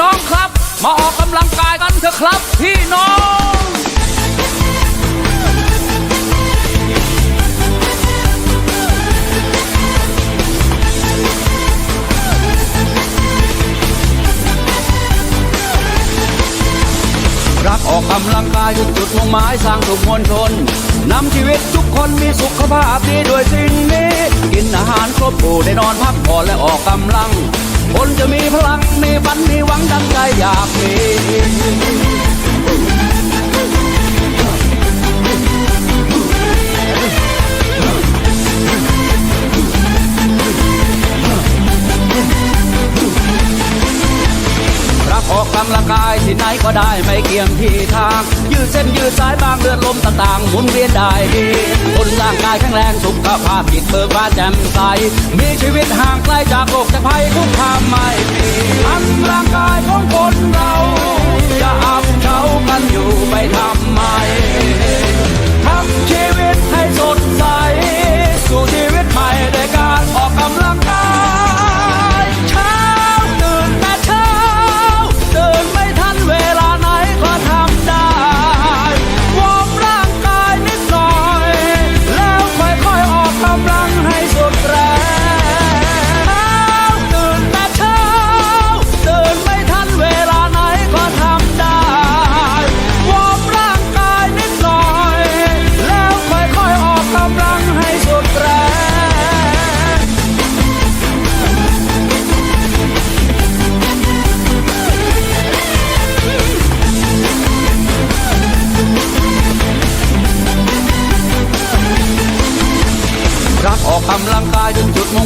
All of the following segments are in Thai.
น้องครับ มาออกกำลังกายกันเถอะครับ พี่น้องรักออกกำลังกายคือจุดมุ่งหมายสร้างสุขมวลชนนำชีวิตทุกคนมีสุขภาพดีด้วยสิ่งนี้ กินอาหารครบหมู่ได้นอนพักผ่อนและออกกำลัง คนจะมีพลังมีฝันมีหวังดังใจอยากมีรักออกกำลังกายที่ไหนก็ได้ไม่เกี่ยงที่ทาง ดเส้นยืดสายบางเลือดลมต่างๆหมุนเวียนได้ดีคนร่างกายแข็งแรงสุขภาพจิตเบิกบานแจ่มใส มีชีวิตห่างไกลจากโรคจากภัยทุกทามไม่มีอันร่างกายของคนเรา จะอับเฉากันอยู่ไปทำ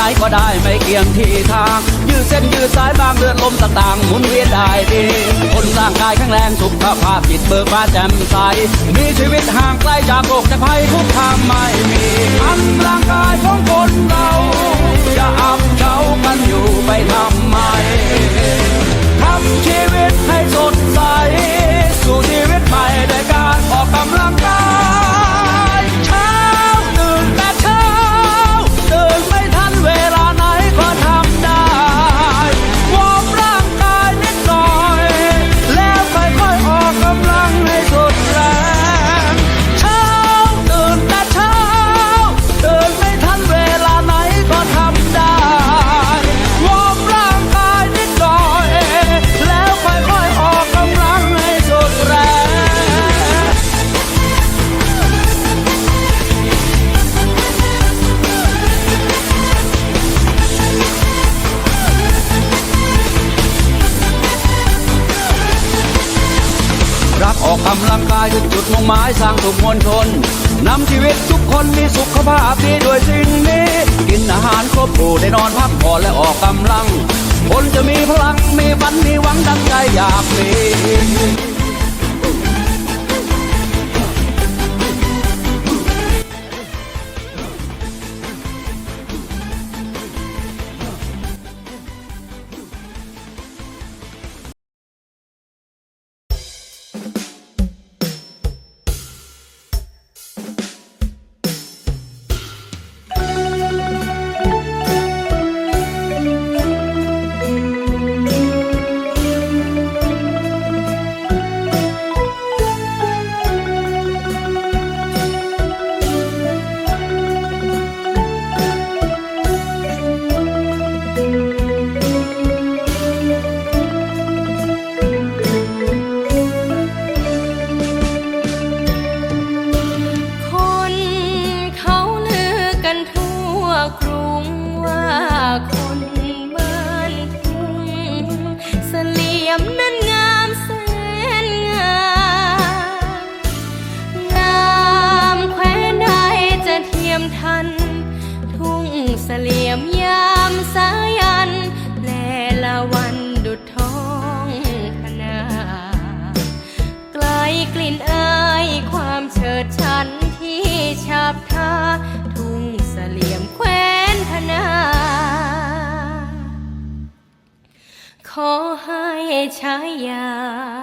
ไหนก็ได้ไม่เกี่ยงที่ทาง ยืดเส้นยืดสายบางเลือดลมต่างๆหมุนเวียนได้ดีคนร่างกายแข็งแรงสุขภาพจิตเบิกบานแจ่มใสมีชีวิตห่างไกลจากโรคจากภัยทุกทางไม่มีอันร่างกายของคนเรา มุ่งหมายสร้างสุขมวลชนนำชีวิตทุกคนมีสุขภาพดีด้วยสิ่งนี้ กินอาหารครบถูกได้นอนพักผ่อนและออกกำลัง คนจะมีพลังมีฝันมีหวังดังใจอยากมี ชายา